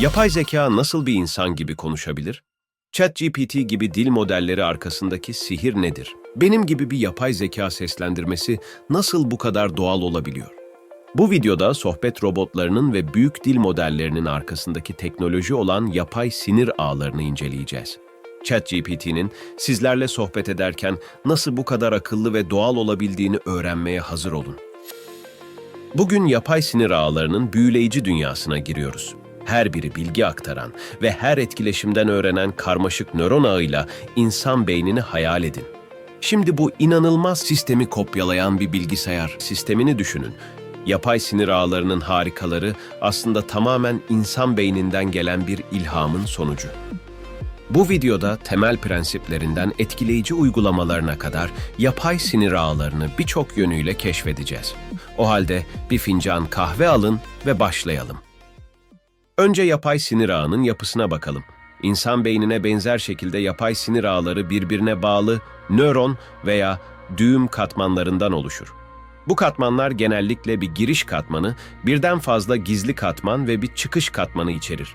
Yapay zeka nasıl bir insan gibi konuşabilir? ChatGPT gibi dil modelleri arkasındaki sihir nedir? Benim gibi bir yapay zeka seslendirmesi nasıl bu kadar doğal olabiliyor? Bu videoda sohbet robotlarının ve büyük dil modellerinin arkasındaki teknoloji olan yapay sinir ağlarını inceleyeceğiz. ChatGPT'nin sizlerle sohbet ederken nasıl bu kadar akıllı ve doğal olabildiğini öğrenmeye hazır olun. Bugün yapay sinir ağlarının büyüleyici dünyasına giriyoruz. Her biri bilgi aktaran ve her etkileşimden öğrenen karmaşık nöron ağıyla insan beynini hayal edin. Şimdi bu inanılmaz sistemi kopyalayan bir bilgisayar sistemini düşünün. Yapay sinir ağlarının harikaları aslında tamamen insan beyninden gelen bir ilhamın sonucu. Bu videoda temel prensiplerinden etkileyici uygulamalarına kadar yapay sinir ağlarını birçok yönüyle keşfedeceğiz. O halde bir fincan kahve alın ve başlayalım. Önce yapay sinir ağının yapısına bakalım. İnsan beynine benzer şekilde yapay sinir ağları birbirine bağlı nöron veya düğüm katmanlarından oluşur. Bu katmanlar genellikle bir giriş katmanı, birden fazla gizli katman ve bir çıkış katmanı içerir.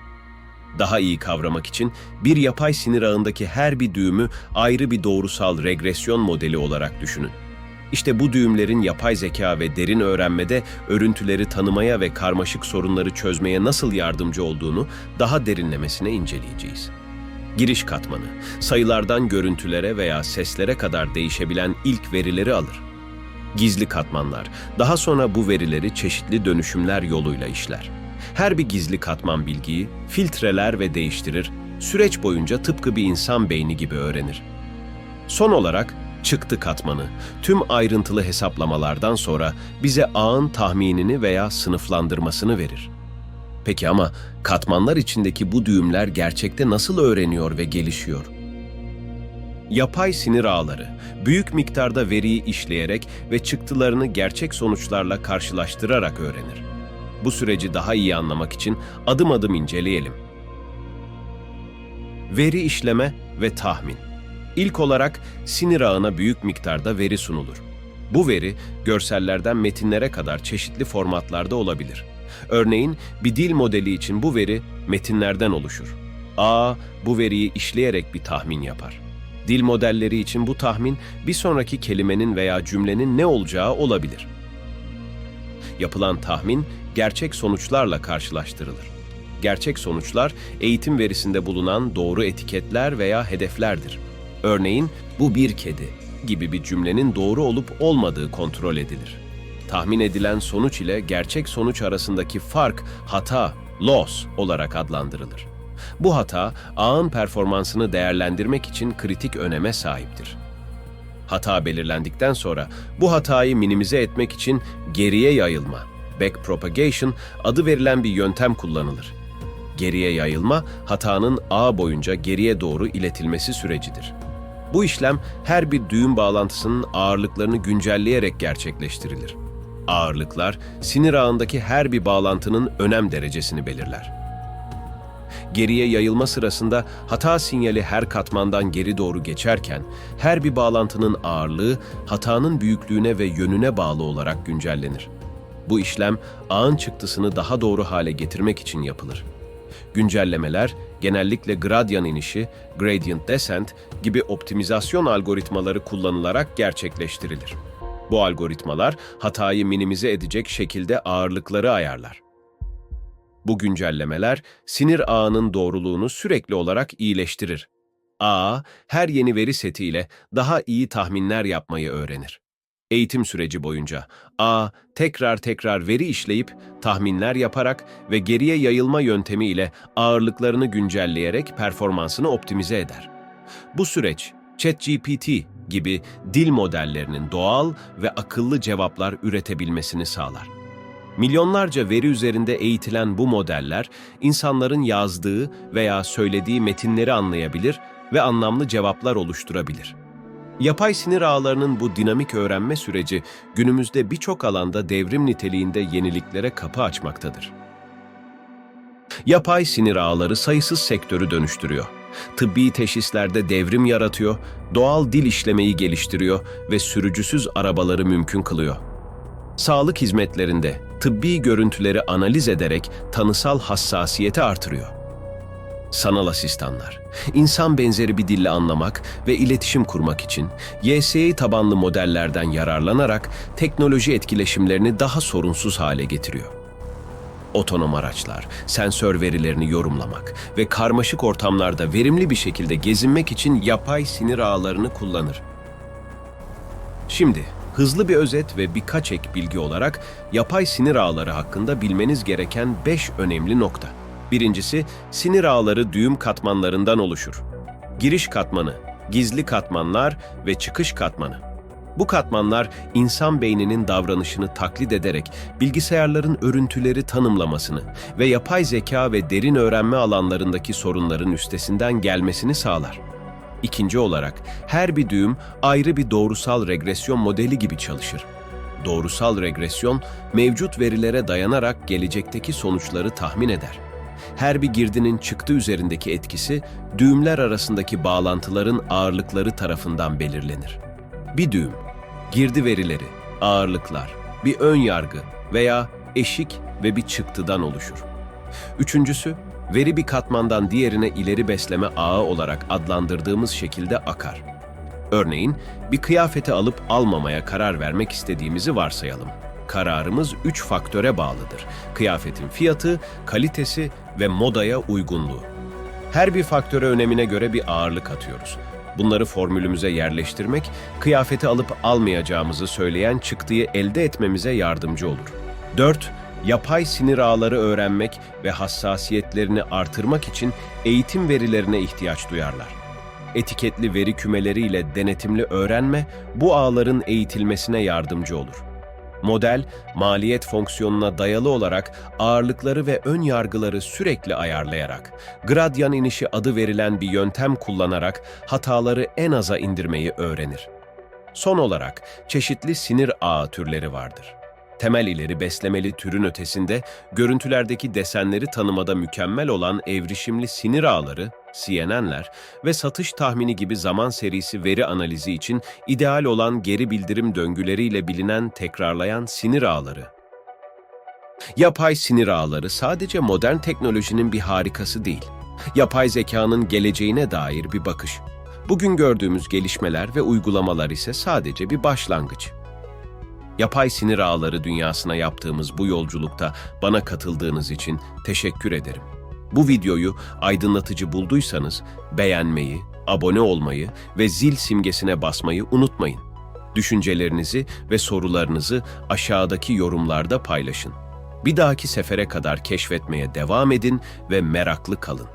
Daha iyi kavramak için bir yapay sinir ağındaki her bir düğümü ayrı bir doğrusal regresyon modeli olarak düşünün. İşte bu düğümlerin yapay zeka ve derin öğrenmede örüntüleri tanımaya ve karmaşık sorunları çözmeye nasıl yardımcı olduğunu daha derinlemesine inceleyeceğiz. Giriş katmanı, sayılardan görüntülere veya seslere kadar değişebilen ilk verileri alır. Gizli katmanlar, daha sonra bu verileri çeşitli dönüşümler yoluyla işler. Her bir gizli katman bilgiyi filtreler ve değiştirir, süreç boyunca tıpkı bir insan beyni gibi öğrenir. Son olarak çıktı katmanı, tüm ayrıntılı hesaplamalardan sonra bize ağın tahminini veya sınıflandırmasını verir. Peki ama katmanlar içindeki bu düğümler gerçekte nasıl öğreniyor ve gelişiyor? Yapay sinir ağları, büyük miktarda veriyi işleyerek ve çıktılarını gerçek sonuçlarla karşılaştırarak öğrenir. Bu süreci daha iyi anlamak için adım adım inceleyelim. Veri işleme ve tahmin. İlk olarak sinir ağına büyük miktarda veri sunulur. Bu veri görsellerden metinlere kadar çeşitli formatlarda olabilir. Örneğin bir dil modeli için bu veri metinlerden oluşur. A bu veriyi işleyerek bir tahmin yapar. Dil modelleri için bu tahmin bir sonraki kelimenin veya cümlenin ne olacağı olabilir. Yapılan tahmin gerçek sonuçlarla karşılaştırılır. Gerçek sonuçlar eğitim verisinde bulunan doğru etiketler veya hedeflerdir. Örneğin bu bir kedi gibi bir cümlenin doğru olup olmadığı kontrol edilir. Tahmin edilen sonuç ile gerçek sonuç arasındaki fark hata, loss olarak adlandırılır. Bu hata ağın performansını değerlendirmek için kritik öneme sahiptir. Hata belirlendikten sonra bu hatayı minimize etmek için geriye yayılma, backpropagation adı verilen bir yöntem kullanılır. Geriye yayılma, hatanın ağ boyunca geriye doğru iletilmesi sürecidir. Bu işlem her bir düğüm bağlantısının ağırlıklarını güncelleyerek gerçekleştirilir. Ağırlıklar, sinir ağındaki her bir bağlantının önem derecesini belirler. Geriye yayılma sırasında hata sinyali her katmandan geri doğru geçerken, her bir bağlantının ağırlığı hatanın büyüklüğüne ve yönüne bağlı olarak güncellenir. Bu işlem ağın çıktısını daha doğru hale getirmek için yapılır. Güncellemeler genellikle gradyan inişi, gradient descent gibi optimizasyon algoritmaları kullanılarak gerçekleştirilir. Bu algoritmalar hatayı minimize edecek şekilde ağırlıkları ayarlar. Bu güncellemeler sinir ağının doğruluğunu sürekli olarak iyileştirir. Ağ, her yeni veri setiyle daha iyi tahminler yapmayı öğrenir. Eğitim süreci boyunca A tekrar tekrar veri işleyip tahminler yaparak ve geriye yayılma yöntemi ile ağırlıklarını güncelleyerek performansını optimize eder. Bu süreç ChatGPT gibi dil modellerinin doğal ve akıllı cevaplar üretebilmesini sağlar. Milyonlarca veri üzerinde eğitilen bu modeller insanların yazdığı veya söylediği metinleri anlayabilir ve anlamlı cevaplar oluşturabilir. Yapay sinir ağlarının bu dinamik öğrenme süreci günümüzde birçok alanda devrim niteliğinde yeniliklere kapı açmaktadır. Yapay sinir ağları sayısız sektörü dönüştürüyor. Tıbbi teşhislerde devrim yaratıyor, doğal dil işlemeyi geliştiriyor ve sürücüsüz arabaları mümkün kılıyor. Sağlık hizmetlerinde tıbbi görüntüleri analiz ederek tanısal hassasiyeti artırıyor. Sanal asistanlar, insan benzeri bir dille anlamak ve iletişim kurmak için YSI tabanlı modellerden yararlanarak teknoloji etkileşimlerini daha sorunsuz hale getiriyor. Otonom araçlar, sensör verilerini yorumlamak ve karmaşık ortamlarda verimli bir şekilde gezinmek için yapay sinir ağlarını kullanır. Şimdi hızlı bir özet ve birkaç ek bilgi olarak yapay sinir ağları hakkında bilmeniz gereken 5 önemli nokta. Birincisi, sinir ağları düğüm katmanlarından oluşur. Giriş katmanı, gizli katmanlar ve çıkış katmanı. Bu katmanlar insan beyninin davranışını taklit ederek bilgisayarların örüntüleri tanımlamasını ve yapay zeka ve derin öğrenme alanlarındaki sorunların üstesinden gelmesini sağlar. İkinci olarak her bir düğüm ayrı bir doğrusal regresyon modeli gibi çalışır. Doğrusal regresyon mevcut verilere dayanarak gelecekteki sonuçları tahmin eder. Her bir girdinin çıktı üzerindeki etkisi düğümler arasındaki bağlantıların ağırlıkları tarafından belirlenir. Bir düğüm, girdi verileri, ağırlıklar, bir ön yargı veya eşik ve bir çıktıdan oluşur. Üçüncüsü, veri bir katmandan diğerine ileri besleme ağı olarak adlandırdığımız şekilde akar. Örneğin, bir kıyafeti alıp almamaya karar vermek istediğimizi varsayalım. Kararımız üç faktöre bağlıdır. Kıyafetin fiyatı, kalitesi ve modaya uygunluğu. Her bir faktöre önemine göre bir ağırlık atıyoruz. Bunları formülümüze yerleştirmek, kıyafeti alıp almayacağımızı söyleyen çıktıyı elde etmemize yardımcı olur. 4. Yapay sinir ağları öğrenmek ve hassasiyetlerini artırmak için eğitim verilerine ihtiyaç duyarlar. Etiketli veri kümeleriyle denetimli öğrenme bu ağların eğitilmesine yardımcı olur. Model, maliyet fonksiyonuna dayalı olarak ağırlıkları ve ön yargıları sürekli ayarlayarak, gradyan inişi adı verilen bir yöntem kullanarak hataları en aza indirmeyi öğrenir. Son olarak çeşitli sinir ağı türleri vardır. Temel ileri beslemeli türün ötesinde görüntülerdeki desenleri tanımada mükemmel olan evrişimli sinir ağları, CNN'ler ve satış tahmini gibi zaman serisi veri analizi için ideal olan geri bildirim döngüleriyle bilinen tekrarlayan sinir ağları. Yapay sinir ağları sadece modern teknolojinin bir harikası değil. Yapay zekanın geleceğine dair bir bakış. Bugün gördüğümüz gelişmeler ve uygulamalar ise sadece bir başlangıç. Yapay sinir ağları dünyasına yaptığımız bu yolculukta bana katıldığınız için teşekkür ederim. Bu videoyu aydınlatıcı bulduysanız beğenmeyi, abone olmayı ve zil simgesine basmayı unutmayın. Düşüncelerinizi ve sorularınızı aşağıdaki yorumlarda paylaşın. Bir dahaki sefere kadar keşfetmeye devam edin ve meraklı kalın.